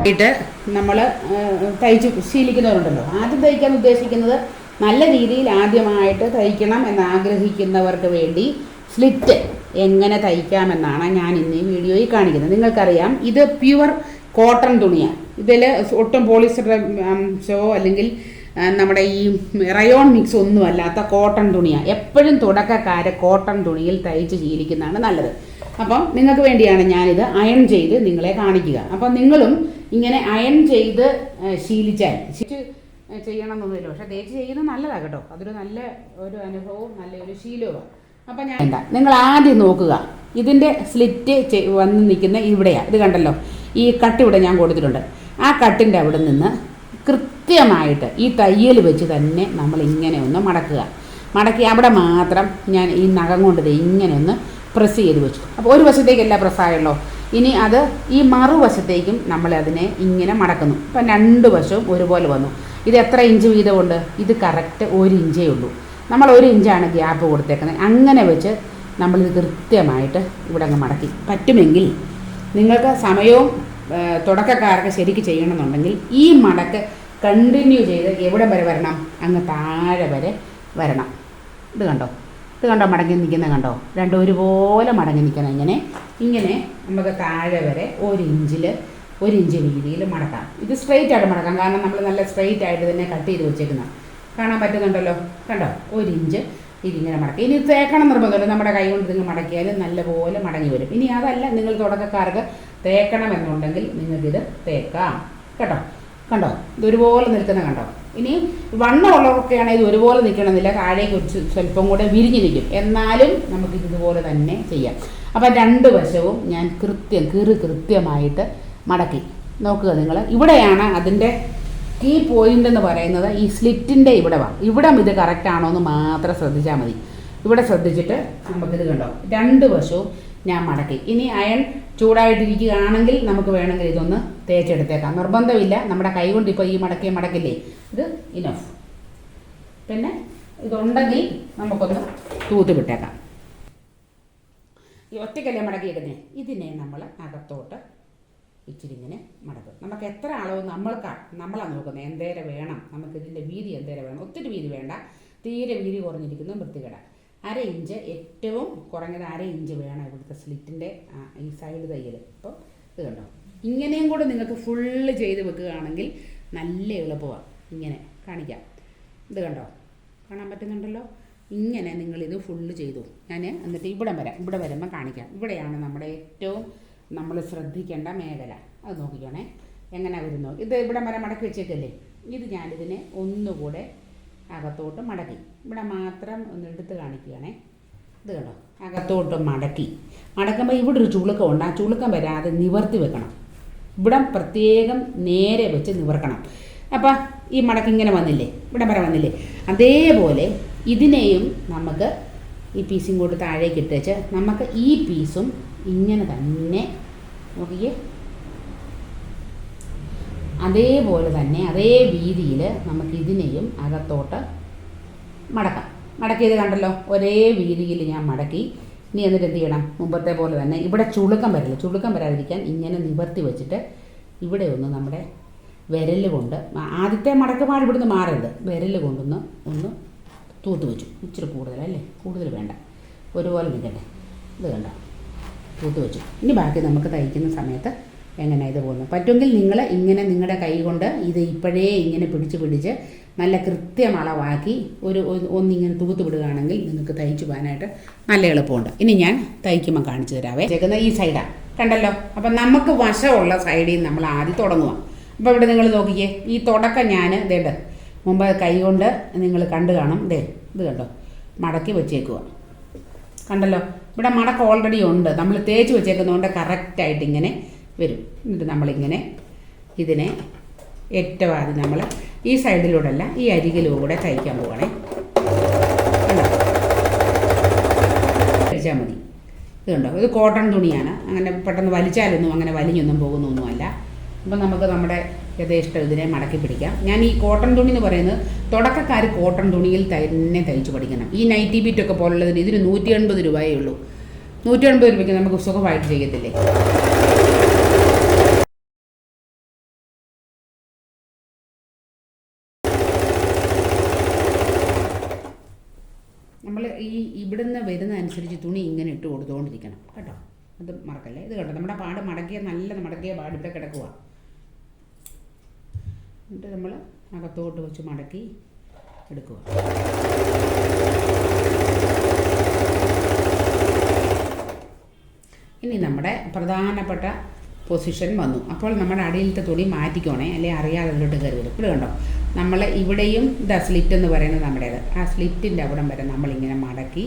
ആയിട്ട് നമ്മൾ തയ്ച്ച് ശീലിക്കുന്നവരുണ്ടല്ലോ. ആദ്യം തയ്ക്കാൻ ഉദ്ദേശിക്കുന്നത് നല്ല രീതിയിൽ ആദ്യമായിട്ട് തയ്ക്കണം എന്ന് ആഗ്രഹിക്കുന്നവർക്ക് വേണ്ടി സ്ലിറ്റ് എങ്ങനെ തയ്ക്കാമെന്നാണ് ഞാൻ ഇന്ന് ഈ വീഡിയോയിൽ കാണിക്കുന്നത്. നിങ്ങൾക്കറിയാം ഇത് പ്യുവർ കോട്ടൺ തുണിയാണ്. ഇതിൽ ഒട്ടും പോളിസ്റ്റർ അംശമോ അല്ലെങ്കിൽ നമ്മുടെ ഈ റയോൺ മിക്സ് ഒന്നും അല്ലാത്ത കോട്ടൺ തുണിയാണ്. എപ്പോഴും തുടക്കക്കാരെ കോട്ടൺ തുണിയിൽ തയ്ച്ച് ശീലിക്കുന്നതാണ് നല്ലത്. അപ്പം നിങ്ങൾക്ക് വേണ്ടിയാണ് ഞാനിത് അയൺ ചെയ്ത് നിങ്ങളെ കാണിക്കുക. അപ്പം നിങ്ങളും ഇങ്ങനെ അയൺ ചെയ്ത് ശീലിച്ചാൽ ശീലിച്ച് ചെയ്യണമെന്നൊന്നുമില്ല. പക്ഷെ തേച്ച് ചെയ്യുന്നത് നല്ലതാണ് കേട്ടോ. അതൊരു നല്ല ഒരു അനുഭവവും നല്ലൊരു ശീലവുമാണ് അപ്പം ഞാൻ എന്താ നിങ്ങൾ ആദ്യം നോക്കുക. ഇതിന്റെ സ്ലിറ്റ് വന്ന് നിൽക്കുന്ന ഇവിടെയാണ് ഇത് കണ്ടല്ലോ? ഈ കട്ട് ഇവിടെ ഞാൻ കൊടുത്തിട്ടുണ്ട്. ആ കട്ടിന്റെ അവിടെ നിന്ന് കൃത്യമായിട്ട് ഈ തയ്യൽ വെച്ച് തന്നെ നമ്മൾ ഇങ്ങനെ ഒന്ന് മടക്കുക. മടക്കി അവിടെ മാത്രം ഞാൻ ഈ നഖം കൊണ്ട് ഇങ്ങനെ ഒന്ന് പ്രസ് ചെയ്ത് വെച്ചു. അപ്പോൾ ഒരു വശത്തേക്കല്ല പ്രസ്സായുള്ളൂ ഇനി അത് ഈ മറുവശത്തേക്കും നമ്മൾ അതിനെ ഇങ്ങനെ മടക്കുന്നു. ഇപ്പം രണ്ട് വശവും ഒരുപോലെ വന്നു. ഇത് എത്ര ഇഞ്ച് വീതമുണ്ട്? ഇത് കറക്റ്റ് ഒരു ഇഞ്ചേ ഉള്ളൂ. നമ്മൾ ഒരു ഇഞ്ചാണ് ഗ്യാപ്പ് കൊടുത്തേക്കുന്നത്. അങ്ങനെ വെച്ച് നമ്മൾ നമ്മളിത് കൃത്യമായിട്ട് ഇവിടെ അങ്ങ് മടക്കി. പറ്റുമെങ്കിൽ നിങ്ങൾക്ക് സമയവും തുടക്കക്കാരൊക്കെ ശരിക്ക് ചെയ്യണമെന്നുണ്ടെങ്കിൽ ഈ മടക്ക് കണ്ടിന്യൂ ചെയ്ത് എവിടെ വരെ വരണം? അങ്ങ് താഴെ വരെ വരണം. ഇത് കണ്ടോ? ഇത് കണ്ടോ മടങ്ങി നിൽക്കുന്നത് കണ്ടോ? രണ്ടും ഒരുപോലെ മടങ്ങി നിൽക്കണം ഇങ്ങനെ. ഇങ്ങനെ നമുക്ക് താഴെ വരെ ഒരു ഇഞ്ചിൽ ഒരു ഇഞ്ച് വീതിയിൽ മടക്കാം. ഇത് സ്ട്രെയിറ്റ് ആയിട്ട് മടക്കാം കാരണം നമ്മൾ നല്ല സ്ട്രെയിറ്റ് ആയിട്ട് തന്നെ കട്ട് ചെയ്ത് വെച്ചേക്കുന്ന. കാണാൻ പറ്റുന്നുണ്ടല്ലോ? കണ്ടോ? ഒരു ഇഞ്ച് ഇതിങ്ങനെ മടക്കി ഇനി തേക്കണം നിർബന്ധമില്ല. നമ്മുടെ കൈ കൊണ്ട് നിങ്ങൾ മടക്കിയാൽ നല്ലപോലെ മടങ്ങി വരും. ഇനി അതല്ല നിങ്ങൾ തുടക്കക്കാർക്ക് തേക്കണമെന്നുണ്ടെങ്കിൽ നിങ്ങൾക്കിത് തേക്കാം. കേട്ടോ? കണ്ടോ? ഇതൊരുപോലെ നിൽക്കുന്ന കണ്ടോ? ഇനി വണ്ണമുള്ളവർക്കാണെങ്കിൽ ഇത് ഒരുപോലെ നിൽക്കണമെന്നില്ല താഴേക്ക് കുറച്ച് സ്വല്പം കൂടെ വിരിഞ്ഞ് നിൽക്കും എന്നാലും നമുക്ക് ഇതുപോലെ തന്നെ ചെയ്യാം. അപ്പം രണ്ട് വശവും ഞാൻ കൃത്യം കീറി കൃത്യമായിട്ട് മടക്കി. നോക്കുക നിങ്ങൾ ഇവിടെയാണ് അതിന്റെ കീ പോയിന്റ് എന്ന് പറയുന്നത് ഈ സ്ലിറ്റിന്റെ ഇവിടെ വാ. ഇവിടം ഇത് കറക്റ്റ് ആണോ എന്ന് മാത്രം ശ്രദ്ധിച്ചാൽ മതി. ഇവിടെ ശ്രദ്ധിച്ചിട്ട് നമുക്കിത് കണ്ടോ? രണ്ട് വശവും ഞാൻ മടക്കി. ഇനി അയൺ ചൂടായിട്ടിരിക്കുകയാണെങ്കിൽ നമുക്ക് വേണമെങ്കിൽ ഇതൊന്ന് തേച്ചെടുത്തേക്കാം. നിർബന്ധമില്ല. നമ്മുടെ കൈ കൊണ്ട് ഇപ്പോൾ ഈ മടക്കിയ മടക്കില്ലേ? ഇത് ഇനഫ് പിന്നെ ഇതുണ്ടെങ്കിൽ നമുക്കൊന്ന് തൂത്ത് വിട്ടേക്കാം. ഈ ഒറ്റക്കല്ലേ മടക്കിയിരുന്നേ ഇതിനെ നമ്മൾ അകത്തോട്ട് ഇച്ചിരി ഇങ്ങനെ മടക്കും. നമുക്ക് എത്ര അളവ് നമ്മൾക്ക് നമ്മളാണ് നോക്കുന്നത് എന്തേരെ വേണം? നമുക്ക് ഇതിന്റെ വീതി എന്തേരെ വേണം? ഒത്തിരി വീതി വേണ്ട. തീരെ വീതി കുറഞ്ഞിരിക്കുന്നു വൃത്തികേട. അര ഇഞ്ച് ഏറ്റവും കുറഞ്ഞത് അര ഇഞ്ച് വേണം ഇവിടുത്തെ സ്ലിറ്റിന്റെ ഈ സൈഡ് തയ്യൽ അപ്പോൾ ഇത് കണ്ടോ? ഇങ്ങനെയും കൂടെ നിങ്ങൾക്ക് ഫുള്ള് ചെയ്ത് വെക്കുകയാണെങ്കിൽ നല്ല എളുപ്പമാണ് ഇങ്ങനെ കാണിക്കാം. ഇത് കണ്ടോ? കാണാൻ പറ്റുന്നുണ്ടല്ലോ? ഇങ്ങനെ നിങ്ങളിത് ഫുള്ള് ചെയ്തു. ഞാൻ എന്നിട്ട് ഇവിടെ വരാം. ഇവിടെ വരുമ്പോൾ കാണിക്കാം. ഇവിടെയാണ് നമ്മുടെ ഏറ്റവും നമ്മൾ ശ്രദ്ധിക്കേണ്ട മേഖല. അത് നോക്കിക്കോണേ. എങ്ങനെ വരുന്നു? ഇത് ഇവിടെ വരെ മടക്കി വെച്ചേക്കല്ലേ? ഇത് ഞാനിതിനെ ഒന്നുകൂടെ അകത്തോട്ട് മടക്കി. ഇവിടെ മാത്രം ഒന്ന് എടുത്ത് കാണിക്കുകയാണേ. ഇത് കണ്ടോ? അകത്തോട്ട് മടക്കി. മടക്കുമ്പോൾ ഇവിടെ ഒരു ചുളുക്കം ഉണ്ട്. ആ ചുളുക്കം വരാതെ നിവർത്തി വെക്കണം. ഇവിടെ പ്രത്യേകം നേരെ വെച്ച് നിവർക്കണം. അപ്പം ഈ മടക്കി ഇങ്ങനെ വന്നില്ലേ? ഇവിടെ വരെ വന്നില്ലേ? അതേപോലെ ഇതിനെയും നമുക്ക് ഈ പീസും കൂടി താഴേക്ക് ഇട്ട് വെച്ച് നമുക്ക് ഈ പീസും ഇങ്ങനെ തന്നെ നോക്കിയേ അതേപോലെ തന്നെ അതേ വീതിയിൽ നമുക്ക് ഇതിനെയും അകത്തോട്ട് മടക്കാം. മടക്കിയത് കണ്ടല്ലോ? ഒരേ വീതിയിൽ ഞാൻ മടക്കി. ഇനി എന്നിട്ട് എന്ത് ചെയ്യണം? മുമ്പത്തെ പോലെ തന്നെ ഇവിടെ ചുളുക്കം വരില്ല. ചുളുക്കം വരാതിരിക്കാൻ ഇങ്ങനെ നിവർത്തി വെച്ചിട്ട് ഇവിടെ ഒന്ന് നമ്മുടെ വിരൽ കൊണ്ട് ആദ്യത്തെ മടക്ക് ഇവിടുന്ന് മാറരുത്. വിരൽ കൊണ്ടൊന്ന് ഒന്ന് തൂത്ത് വെച്ചു. ഇച്ചിരി കൂടുതലല്ലേ? കൂടുതൽ വേണ്ട. ഒരുപോലെ നിൽക്കട്ടെ. ഇത് കണ്ടോ? തൂത്ത് വെച്ചു. ഇനി ബാക്കി നമുക്ക് തയ്ക്കുന്ന സമയത്ത് എങ്ങനെ ഇത് പോകുന്നു പറ്റുമെങ്കിൽ നിങ്ങൾ ഇങ്ങനെ നിങ്ങളുടെ കൈ കൊണ്ട് ഇത് ഇപ്പോഴേ ഇങ്ങനെ പിടിച്ച് പിടിച്ച് നല്ല കൃത്യം അളവാക്കി ഒരു ഒന്നിങ്ങനെ തൂത്ത് വിടുകയാണെങ്കിൽ നിങ്ങൾക്ക് തയ്ച്ചു പോകാനായിട്ട് നല്ല എളുപ്പമുണ്ട്. ഇനി ഞാൻ തയ്ക്കുമ്പോൾ കാണിച്ചു തരാവേ. ചേക്കുന്ന ഈ സൈഡാണ് കണ്ടല്ലോ? അപ്പം നമുക്ക് വശമുള്ള സൈഡിൽ നിന്ന് നമ്മൾ ആദ്യം തുടങ്ങുക അപ്പോൾ ഇവിടെ നിങ്ങൾ നോക്കിക്കേ. ഈ തുടക്കം ഞാൻ ഇതേണ്ട മുമ്പ് കൈ കൊണ്ട് നിങ്ങൾ കണ്ടു കാണും. ഇതേ ഇത് കണ്ടോ? മടക്കി വെച്ചേക്കുക കണ്ടല്ലോ? ഇവിടെ മടക്ക് ഓൾറെഡി ഉണ്ട്. നമ്മൾ തേച്ച് വെച്ചേക്കുന്നതുകൊണ്ട് കറക്റ്റായിട്ട് ഇങ്ങനെ വരും. എന്നിട്ട് നമ്മളിങ്ങനെ ഇതിനെ ഏറ്റവും ആദ്യം നമ്മൾ ഈ സൈഡിലൂടെ അല്ല ഈ അരികിലൂടെ തയ്ക്കാൻ പോകണേ വലിച്ചാൽ മതി. ഇതുണ്ടോ ഇത് കോട്ടൺ തുണിയാണ്. അങ്ങനെ പെട്ടെന്ന് വലിച്ചാലൊന്നും അങ്ങനെ വലിഞ്ഞൊന്നും പോകുന്നൊന്നുമല്ല. അപ്പം നമുക്ക് നമ്മുടെ യഥേഷ്ടം ഇതിനെ മടക്കി പിടിക്കാം. ഞാൻ ഈ കോട്ടൺ തുണി എന്ന് പറയുന്നത് തുടക്കക്കാർ കോട്ടൺ തുണിയിൽ തന്നെ തയ്ച്ച് പഠിക്കണം. ഈ നൈറ്റി ബീറ്റൊക്കെ പോലുള്ളതിന് ഇതിന് നൂറ്റി എൺപത് രൂപയേ ഉള്ളൂ. നൂറ്റി എൺപത് രൂപയ്ക്ക് നമുക്ക് സുഖമായിട്ട് ചെയ്യത്തില്ലേ നമ്മൾ ഈ ഇവിടുന്ന് വരുന്ന അനുസരിച്ച് തുണി ഇങ്ങനെ ഇട്ട് കൊടുത്തുകൊണ്ടിരിക്കണം കേട്ടോ? അത് മറക്കല്ലേ? ഇത് കേട്ടോ നമ്മുടെ പാട് മടക്കിയ നല്ല മടക്കിയ പാട് ഇവിടെ കിടക്കുക എന്നിട്ട് നമ്മൾ അകത്തോട്ട് വെച്ച് മടക്കി എടുക്കുക ഇനി നമ്മുടെ പ്രധാനപ്പെട്ട പൊസിഷൻ വന്നു. അപ്പോൾ നമ്മുടെ അടിയിലത്തെ തുണി മാറ്റിക്കോണേ. അല്ലെങ്കിൽ അറിയാതെ അതിലോട്ട് കയറി വരും. ഇവിടെ കണ്ടോ? നമ്മൾ ഇവിടെയും ഇതാ സ്ലിറ്റ് എന്ന് പറയുന്നത് നമ്മുടേത്. ആ സ്ലിറ്റിന്റെ അവിടം വരെ നമ്മളിങ്ങനെ മടക്കി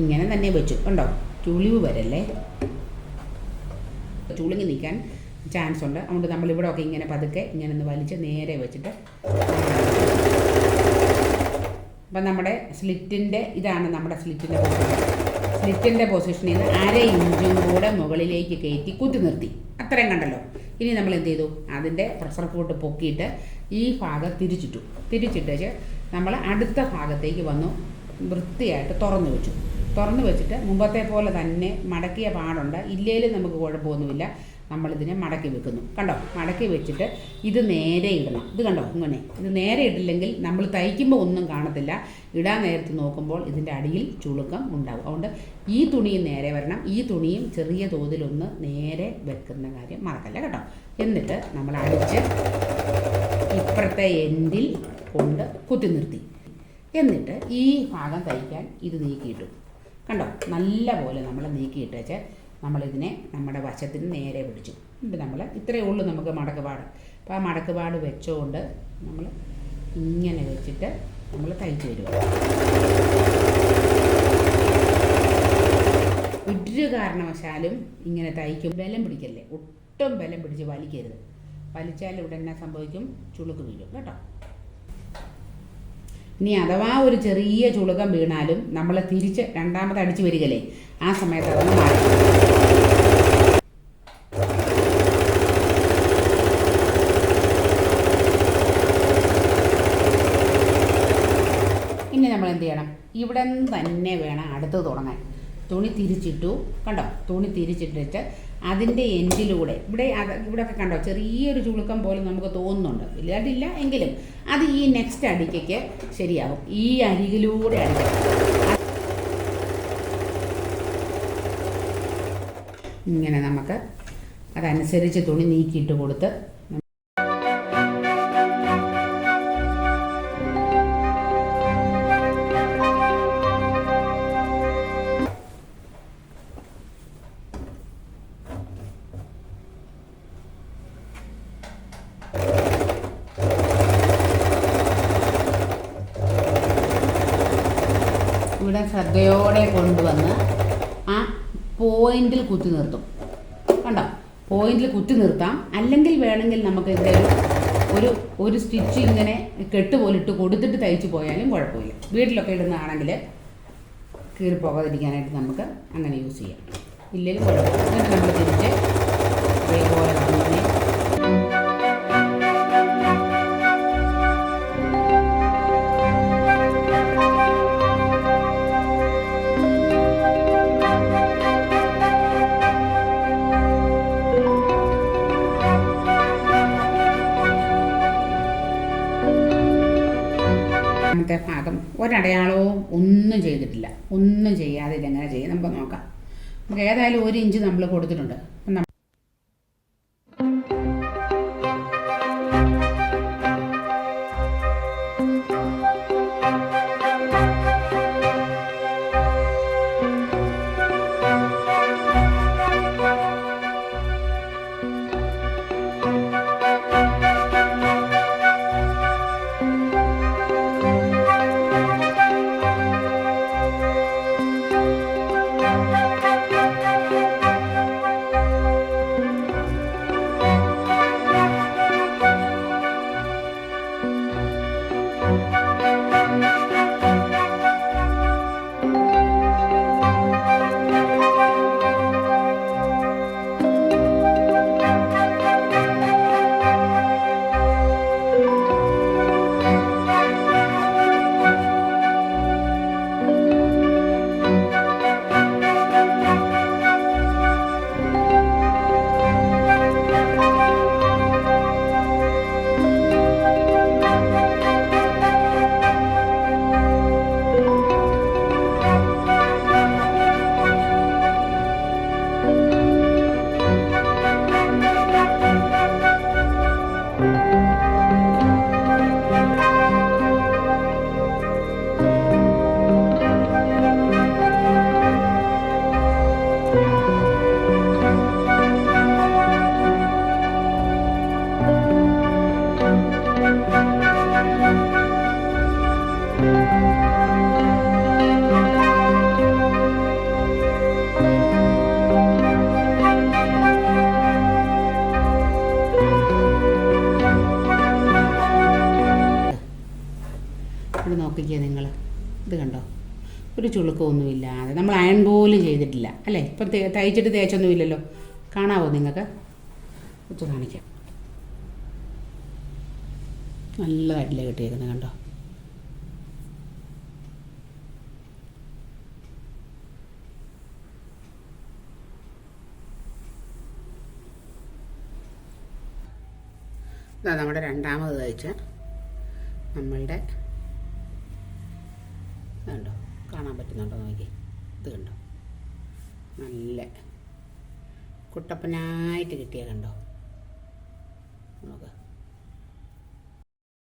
ഇങ്ങനെ തന്നെ വെച്ചു. ഉണ്ടോ ചുളിവ് വരല്ലേ? ചുളുങ്ങി നിൽക്കാൻ ചാൻസ് ഉണ്ട്. അതുകൊണ്ട് നമ്മളിവിടെ ഒക്കെ ഇങ്ങനെ പതുക്കെ ഇങ്ങനെ ഒന്ന് വലിച്ച് നേരെ വെച്ചിട്ട് അപ്പം നമ്മുടെ സ്ലിറ്റിന്റെ ഇതാണ് നമ്മുടെ സ്ലിറ്റിന്റെ പൊസിഷൻ പൊസിഷനിൽ നിന്ന് അര ഇഞ്ചും കൂടെ മുകളിലേക്ക് കയറ്റി കുത്തി നിർത്തി. അത്രയും കണ്ടല്ലോ. ഇനി നമ്മൾ എന്ത് ചെയ്തു? അതിന്റെ പ്രഷർ കൂട്ട് പൊക്കിയിട്ട് ഈ ഭാഗം തിരിച്ചിട്ടു. തിരിച്ചിട്ട് നമ്മൾ അടുത്ത ഭാഗത്തേക്ക് വന്നു. വൃത്തിയായിട്ട് തുറന്നു വെച്ചു. തുറന്നു വെച്ചിട്ട് മുമ്പത്തെ പോലെ തന്നെ മടക്കിയ പാടുണ്ട്. ഇല്ലേലും നമുക്ക് കുഴപ്പമൊന്നുമില്ല. നമ്മളിതിനെ മടക്കി വെക്കുന്നു. കണ്ടോ? മടക്കി വെച്ചിട്ട് ഇത് നേരെ ഇടണം. ഇത് കണ്ടോ? ഇങ്ങനെ. ഇത് നേരെ ഇടില്ലെങ്കിൽ നമ്മൾ തയ്ക്കുമ്പോൾ ഒന്നും കാണത്തില്ല. ഇടാൻ നേരത്ത് നോക്കുമ്പോൾ ഇതിന്റെ അടിയിൽ ചുളുക്കം ഉണ്ടാവും. അതുകൊണ്ട് ഈ തുണിയും നേരെ വരണം. ഈ തുണിയും ചെറിയ തോതിലൊന്ന് നേരെ വെക്കുന്ന കാര്യം മറക്കല്ല? കേട്ടോ എന്നിട്ട് നമ്മൾ അടിച്ച് ഇപ്പുറത്തെ എൻഡിൽ കൊണ്ട് കുത്തി നിർത്തി. എന്നിട്ട് ഈ ഭാഗം തയ്ക്കാൻ ഇത് നീക്കിയിട്ടു. കണ്ടോ? നല്ല പോലെ നമ്മൾ നീക്കിയിട്ടേച്ച് നമ്മളിതിനെ നമ്മുടെ വശത്തിന് നേരെ പിടിച്ചു. എന്നിട്ട് നമ്മൾ ഇത്രയേ ഉള്ളൂ നമുക്ക് മടക്കുപാട്. അപ്പോൾ ആ മടക്കുപാട് വെച്ചുകൊണ്ട് നമ്മൾ ഇങ്ങനെ വെച്ചിട്ട് നമ്മൾ തയ്ച്ച് വരിക ഒരു കാരണവശാലും ഇങ്ങനെ തയ്ക്കും. ബലം പിടിക്കല്ലേ? ഒട്ടും ബലം പിടിച്ച് വലിക്കരുത്. വലിച്ചാൽ ഇവിടെ എന്നാ സംഭവിക്കും? ചുളുക്ക് വീഴും. കേട്ടോ? ഇനി അഥവാ ഒരു ചെറിയ ചുളുക്കം വീണാലും നമ്മൾ തിരിച്ച് രണ്ടാമത് അടിച്ചു വരികല്ലേ? ആ സമയത്ത് അതൊന്ന് മാറി ഇനി നമ്മൾ എന്ത് ചെയ്യണം ഇവിടെ നിന്ന് തന്നെ വേണം അടുത്ത് തുടങ്ങാൻ. തുണി തിരിച്ചിട്ടു. കണ്ടോ? തുണി തിരിച്ചിട്ടിട്ട് അതിന്റെ എൻഡിലൂടെ. ഇവിടെ അത് ഇവിടെയൊക്കെ കണ്ടോ? ചെറിയൊരു ചുളുക്കം പോലും നമുക്ക് തോന്നുന്നുണ്ട്. വലുതായിട്ടില്ല എങ്കിലും അത് ഈ നെക്സ്റ്റ് അടിക്കയ്ക്ക് ശരിയാകും ഈ അരികിലൂടെ അടിക്ക ഇങ്ങനെ നമുക്ക് അതനുസരിച്ച് തുണി നീക്കിയിട്ട് കൊടുത്ത് കുത്തി നിർത്തും. കണ്ടോ? പോയിന്റിൽ കുത്തി നിർത്താം. അല്ലെങ്കിൽ വേണമെങ്കിൽ നമുക്ക് എന്തെങ്കിലും ഒരു ഒരു സ്റ്റിച്ച് ഇങ്ങനെ കെട്ട് കൊടുത്തിട്ട് തയ്ച്ച് പോയാലും കുഴപ്പമില്ല. വീട്ടിലൊക്കെ ഇടുന്നതാണെങ്കിൽ കീറിപ്പോകാതിരിക്കാനായിട്ട് നമുക്ക് അങ്ങനെ യൂസ് ചെയ്യാം. ഇല്ലെങ്കിലും കുഴപ്പമില്ല. എന്നിട്ട് നമ്മൾ തിരിച്ച് അതേപോലെ ഒരടയാളവും ഒന്നും ചെയ്തിട്ടില്ല. ഒന്നും ചെയ്യാതെ ഇതെങ്ങനെ ചെയ്യും? നമുക്ക് നോക്കാം. നമുക്ക് ഏതായാലും ഒരു ഇഞ്ച് നമ്മൾ കൊടുത്തിട്ടുണ്ട്. അപ്പം കണ്ടോ? ഒരു ചുളുക്കമൊന്നുമില്ലാതെ. നമ്മൾ അയൺ പോലും ചെയ്തിട്ടില്ല. അല്ലേ? ഇപ്പം തയ്ച്ചിട്ട് തേച്ചൊന്നുമില്ലല്ലോ. കാണാവോ നിങ്ങൾക്ക്? ഒത്തു കാണിക്കാം. നല്ലതായിട്ടില്ലേ കിട്ടിയേക്കുന്നത് കണ്ടോ? ഇതാ നമ്മുടെ രണ്ടാമത് തയ്ച്ച നമ്മളുടെ കണ്ടോ? കാണാൻ പറ്റുന്നുണ്ടോ നോക്കി? ഇത് കണ്ടോ? നല്ല കുട്ടപ്പനായിട്ട് കിട്ടിയ കണ്ടോ?